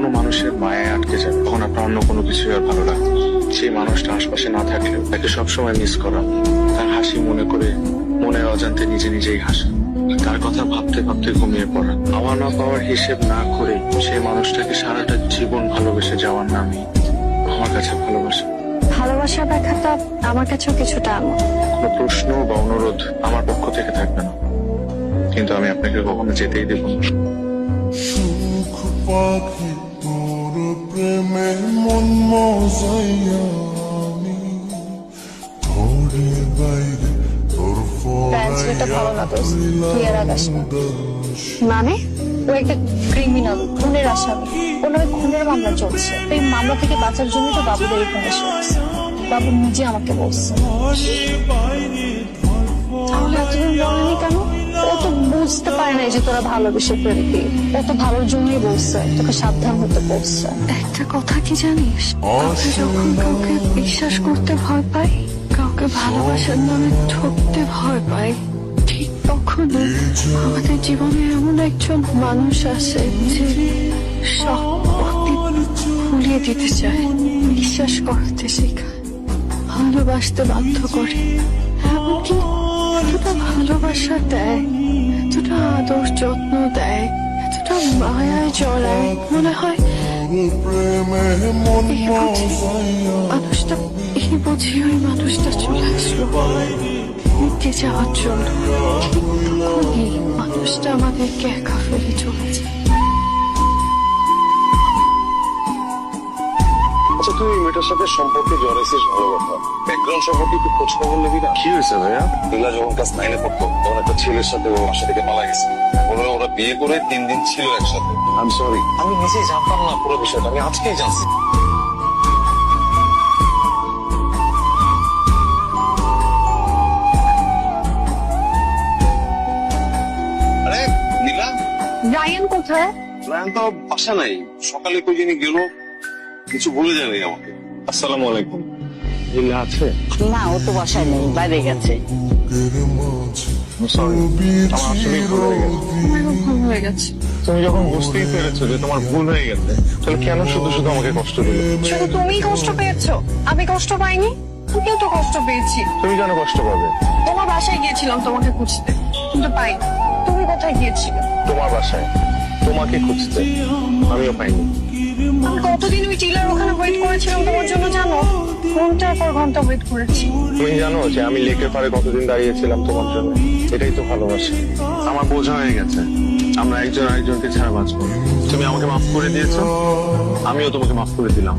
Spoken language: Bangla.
কোনো মানুষের মায়ায় আটকে যায় তখন আপনার অন্য কোনো কিছু আর ভালো লাগে। সেই মানুষটা আশপাশে না থাকলেও তাকে সবসময় মিস করা। তার হাসি মনে করে মনের অজান্তে নিজে নিজেই হাসা। তার কথা ভাবতে ভাবতে ঘুমিয়ে পড়া। পাওয়া না পাওয়ার হিসেব না করে সেই মানুষটাকে সারাটা জীবন ভালোবেসে যাওয়ার নামই আমার কাছে ভালোবাসা। ভালোবাসার ব্যাখ্যাটা আমার কাছেও কিছুটা এমন। কোনো প্রশ্ন বা অনুরোধ আমার পক্ষ থেকে থাকবে না। কিন্তু আমি আপনাকে কখনো যেতেই দেবো না। সুখ পাখি তোর প্রেমে মন মজাইয়া আমি বাইরে তোর আসবি। মানে? ও একটা ক্রিমিনাল খুনের আসামি। ওর নামে খুনের মামলা চলছে। এই মামলা থেকে বাঁচার জন্য তো বাবুদের এখানে এসে বাবু নিজে আমাকে বলছে। তাহলে এতদিন পারে না যে তোরা ভালোবেসে ফেলবি। ও তো ভালোর জন্যই বলছে তোকে সাবধান হতে বলছে। একটা কথা কি জানিস? আমি যখন কাউকে বিশ্বাস করতে ভয় পাই কাউকে ভালোবাসার নামে ঠকতে ভয় পাই ঠিক তখনই আমাদের জীবনে এমন একজন মানুষ আসে যে সব ভুলিয়ে দিতে চায় বিশ্বাস করতে শেখায় ভালোবাসতে বাধ্য করে। এমনকি ভালোবাসা দেয়, এতটা আদর যত্ন দেয়, এতটা মায়ায় জড়ায় মনে হয় মন মানুষটা, এই বুঝি ওই মানুষটা চলে আসলো। মিটে যাওয়ার জন্য। মানুষটা আমাদেরকে একা ফেলে চলে আচ্ছা তুই মেয়েটার সাথে সম্পর্কে জড়াইছিস ভালো কথা। ব্যাকগ্রাউন্ড সম্পর্কে একটু খোঁজ খবর নিবি না? কি হয়েছে ভাইয়া? নীলা যখন ক্লাস নাইনে পড়তো তখন একটা ছেলের সাথে ওর বাসা থেকে পালা গেছে। ওরা ওরা বিয়ে করে তিন দিন ছিল একসাথে। আমি সরি আমি নিজেই জানতাম না পুরো বিষয়টা আমি আজকেই জানছি। আরে নীলা? রায়ান কোথায়? রায়ন তো বাসা নাই। সকালে কই জানি গেল কিছু বলে যায় নাই আমাকে। আসসালামু আলাইকুম। ইল্লা আছে? না ও তো বাসায় নেই বাইরে গেছে। তুমি যখন বুঝতেই পেরেছ যে তোমার ভুল হয়ে গেছে তাহলে কেন শুধু শুধু আমাকে কষ্ট দিলে? শুধু তুমিই কষ্ট পেয়েছ? আমি কষ্ট পাইনি? তুমিও তো কষ্ট পেয়েছি। তুমি কেন কষ্ট পাবে? তোমার বাসায় গিয়েছিলাম তোমাকে খুঁজতে কিন্তু পাই তুমি কোথায় গিয়েছিলে? তোমার বাসায়। তোমাকে খুঁজতে আমিও পাইনি। আমি কতদিন ওই ঘণ্টার পর ঘণ্টা ওয়েট করেছি। তুমি জানো যে আমি লেকের পাড়ে কতদিন দাঁড়িয়েছিলাম তোমার জন্য? এটাই তো ভালোবাসা। আমার বোঝা হয়ে গেছে। আমরা একজন আরেকজনকে ছাড়া বাঁচবো। তুমি আমাকে মাফ করে দিয়েছ। আমিও তোমাকে মাফ করে দিলাম।